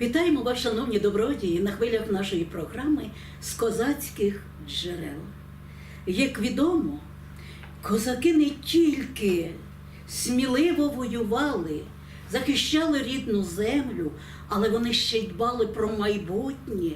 Вітаємо вас, шановні добродії, на хвилях нашої програми з козацьких джерел. Як відомо, козаки не тільки сміливо воювали, захищали рідну землю, але вони ще й дбали про майбутнє,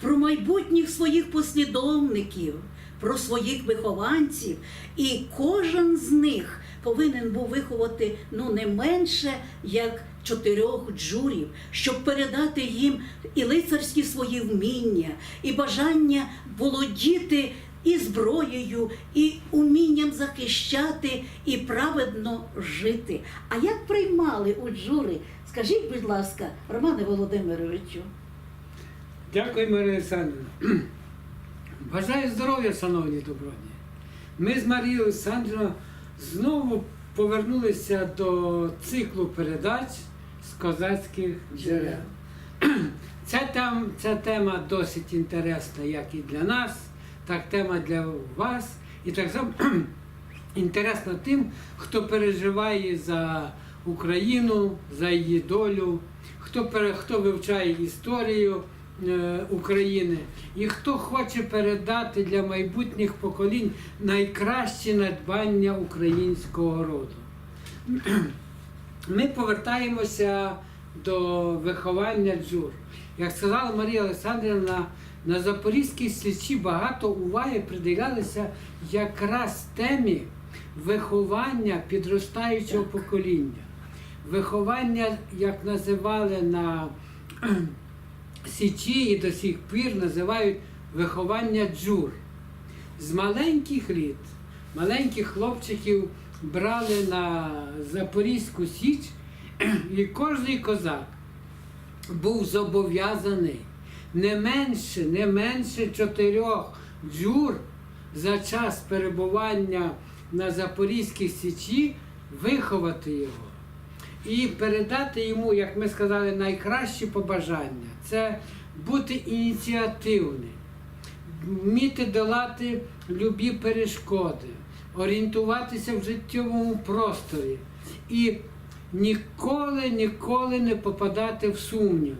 про майбутніх своїх послідовників, про своїх вихованців, і кожен з них повинен був виховати ну не менше як чотирьох джурів, щоб передати їм і лицарські свої вміння, і бажання володіти і зброєю, і умінням захищати, і праведно жити. А як приймали у джури? Скажіть, будь ласка, Романе Володимировичу. Дякую, Марія Олександрівна. Бажаю здоров'я, шановні добродії. Ми з Марією Олександрівною знову повернулися до циклу передач з козацьких джерел. Ця, тем, ця тема досить інтересна як і для нас, так тема для вас. І так само інтересна тим, хто переживає за Україну, за її долю, хто, хто вивчає історію е, України і хто хоче передати для майбутніх поколінь найкращі надбання українського роду. Ми повертаємося до виховання джур. Як сказала Марія Олександрівна, на Запорізькій січі багато уваги приділялися якраз темі виховання підростаючого покоління. Виховання, як називали на Січі і до сих пір називають виховання джур. З маленьких літ, маленьких хлопчиків брали на Запорізьку Січ, і кожний козак був зобов'язаний не менше, не менше чотирьох джур за час перебування на Запорізькій Січі виховати його і передати йому, як ми сказали, найкращі побажання. Це бути ініціативним, вміти долати любі перешкоди, орієнтуватися в життєвому просторі і ніколи, ніколи не попадати в сумніви,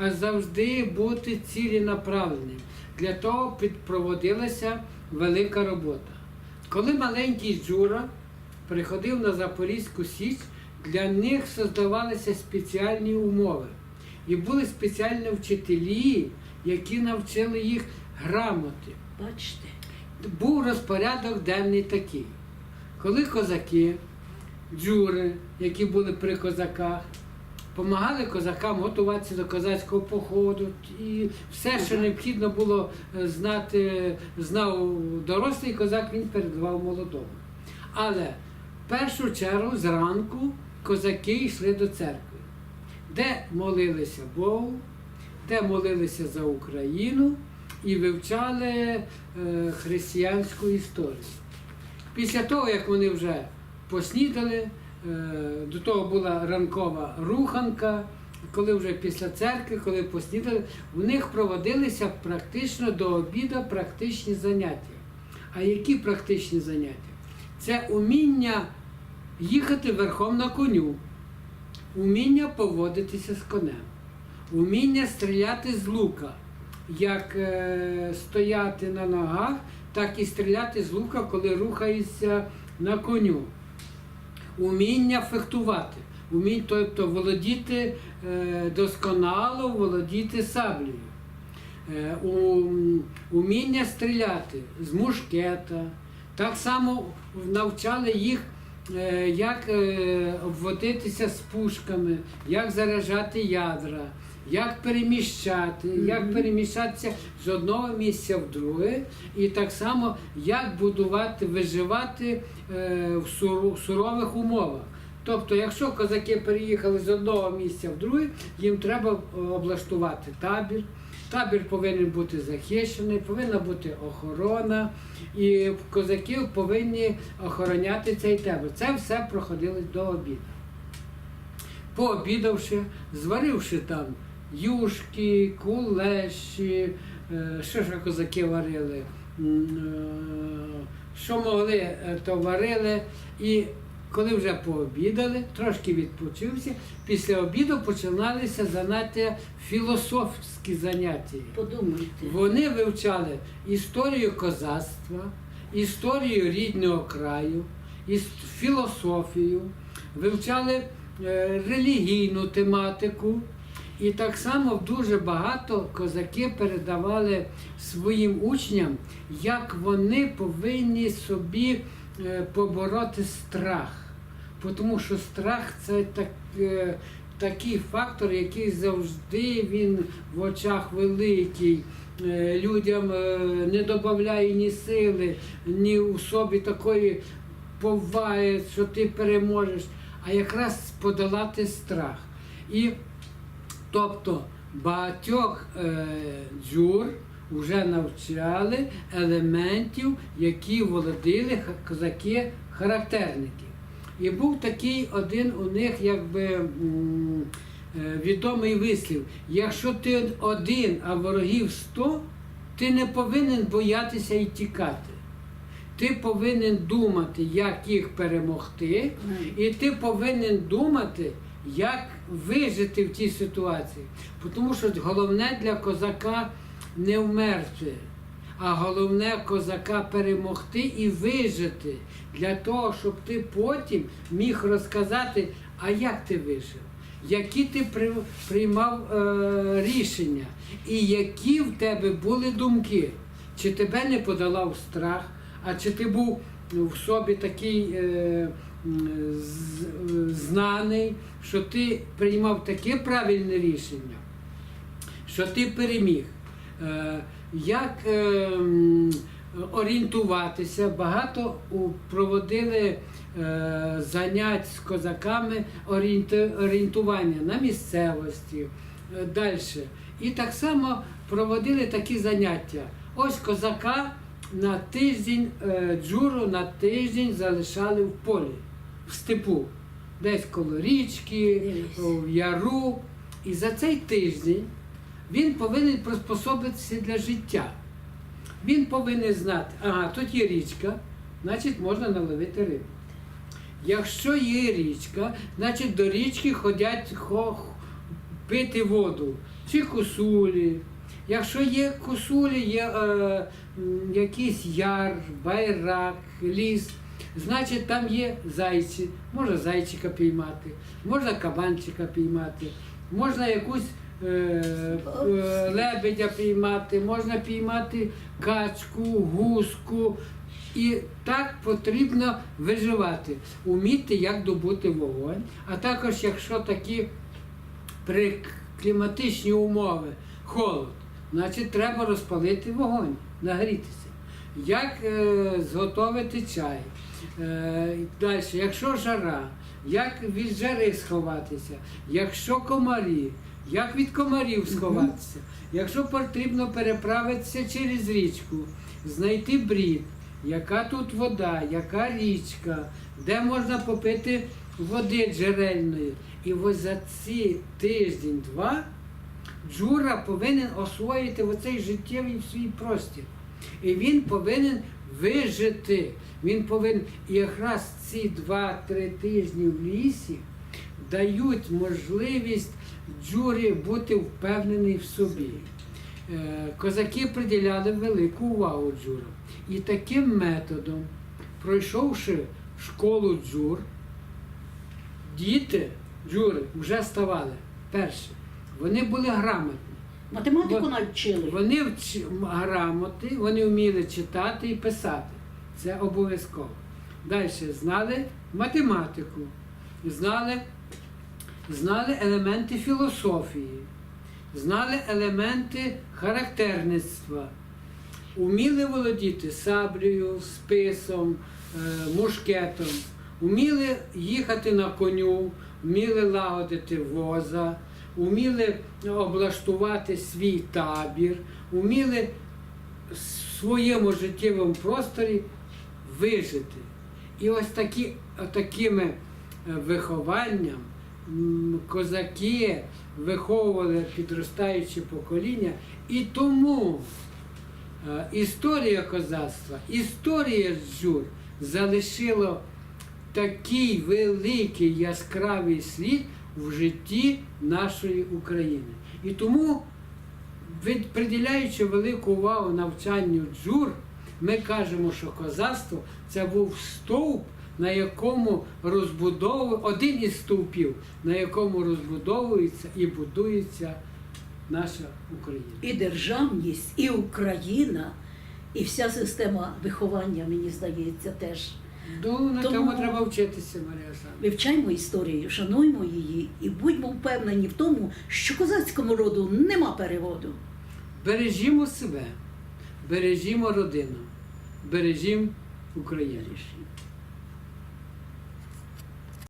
а завжди бути ціленаправленим. Для того підпроводилася велика робота. Коли маленький Джура приходив на Запорізьку Січ, для них создавалися спеціальні умови. І були спеціальні вчителі, які навчили їх грамоти. Бачите, Був розпорядок денний такий. Коли козаки, джури, які були при козаках, допомагали козакам готуватися до козацького походу, і все, що необхідно було е, знати, знав дорослий козак, він передавав молодому. Але в першу чергу зранку козаки йшли до церкви, де молилися Богу, де молилися за Україну і вивчали е, християнську історію. Після того, як вони вже поснідали, е, до того була ранкова руханка, коли вже після церкви, коли поснідали, в них проводилися практично до обіду практичні заняття. А які практичні заняття? Це уміння їхати верхом на коню, уміння поводитися з конем, уміння стріляти з лука, як е, стояти на ногах, так і стріляти з лука, коли рухаєшся на коню. Уміння фехтувати, уміння, тобто володіти е, досконало, володіти саблею. Е, уміння стріляти з мушкета. Так само навчали їх, як обводитися з пушками, як заряджати ядра, як переміщати, як переміщатися з одного місця в друге, і так само як будувати, виживати е, в суру- в сурових умовах. Тобто, якщо козаки переїхали з одного місця в друге, їм треба е, облаштувати табір. Табір повинен бути захищений, повинна бути охорона, і козаки повинні охороняти цей табір. Це все проходило до обіду. Пообідавши, зваривши там юшки, кулеші, е, що ж козаки варили, е, що могли, е, то варили. І Коли вже пообідали, трошки відпочився, після обіду починалися заняття філософські заняття. Подумайте. Вони вивчали історію козацтва, історію рідного краю, філософію, вивчали релігійну тематику. І так само дуже багато козаки передавали своїм учням, як вони повинні собі е, побороти страх. Тому що страх це так, е, такий фактор, який завжди він в очах великий. Е, Людям не додає ні сили, ні у собі такої поваги, що ти переможеш, а якраз подолати страх. І тобто багатьох е, джур вже навчали елементів, які володіли козаки-характерники. І був такий один у них якби е, відомий вислів: якщо ти один, а ворогів сто, ти не повинен боятися і тікати. Ти повинен думати, як їх перемогти, і ти повинен думати, як вижити в тій ситуації. Тому що головне для козака не вмерти, а головне козака перемогти і вижити для того, щоб ти потім міг розказати, а як ти вижив, які ти приймав е, рішення, і які в тебе були думки, чи тебе не подолав страх, а чи ти був в собі такий е, е, знаний, що ти приймав таке правильне рішення, що ти переміг. Е, Як е, орієнтуватися? Багато проводили е, занять з козаками орієнтування на місцевості, далі. І так само проводили такі заняття. Ось козака на тиждень, е, джуру на тиждень залишали в полі, в степу, десь коло річки, в яру. І за цей тиждень він повинен приспособитися для життя. Він повинен знати, ага, тут є річка, значить можна наловити рибу. Якщо є річка, значить до річки ходять хо, пити воду, чи косулі. Якщо є косулі, є е, м, якийсь яр, байрак, ліс, значить там є зайці, можна зайчика піймати, можна кабанчика піймати, можна якусь е, е, лебедя піймати, можна піймати качку, гуску. І так потрібно виживати, уміти, як добути вогонь. А також, якщо такі при кліматичні умови холод, значить треба розпалити вогонь, нагрітися. Як е, зготовити чай. Е, Далі, якщо жара, як від жари сховатися, якщо комарі, як від комарів сховатися, якщо потрібно переправитися через річку, знайти брід, яка тут вода, яка річка, де можна попити води джерельної. І ось за ці тиждень-два Джура повинен освоїти оцей життєвий свій простір. І він повинен вижити. Він повинен якраз ці два-три тижні в лісі дають можливість джурі бути впевнений в собі. Е, Козаки приділяли велику увагу джурам. І таким методом, пройшовши школу джур, діти джури вже ставали перше. Вони були грамотні. Математику навчили. Вони вч... грамоти, вони вміли читати і писати. Це обов'язково. Далі знали математику, знали, знали елементи філософії, знали елементи характерництва, уміли володіти саблею, списом, е, мушкетом, уміли їхати на коню, вміли лагодити воза, уміли облаштувати свій табір, уміли в своєму життєвому просторі вижити. І ось такі, такими е, вихованням козаки виховували підростаюче покоління, і тому е, історія козацтва, історія жур залишило такий великий яскравий слід в житті нашої України. І тому, приділяючи велику увагу навчанню джур, ми кажемо, що козацтво це був стовп, на якому розбудовує один із стовпів, на якому розбудовується і будується наша Україна. І державність, і Україна, і вся система виховання, мені здається, теж. Ну, на Тому- тому треба вчитися, Марія Олександровна. Вивчаймо історію, шануймо її і будьмо впевнені в тому, що козацькому роду нема переводу. Бережімо себе, бережімо родину, бережімо Україну.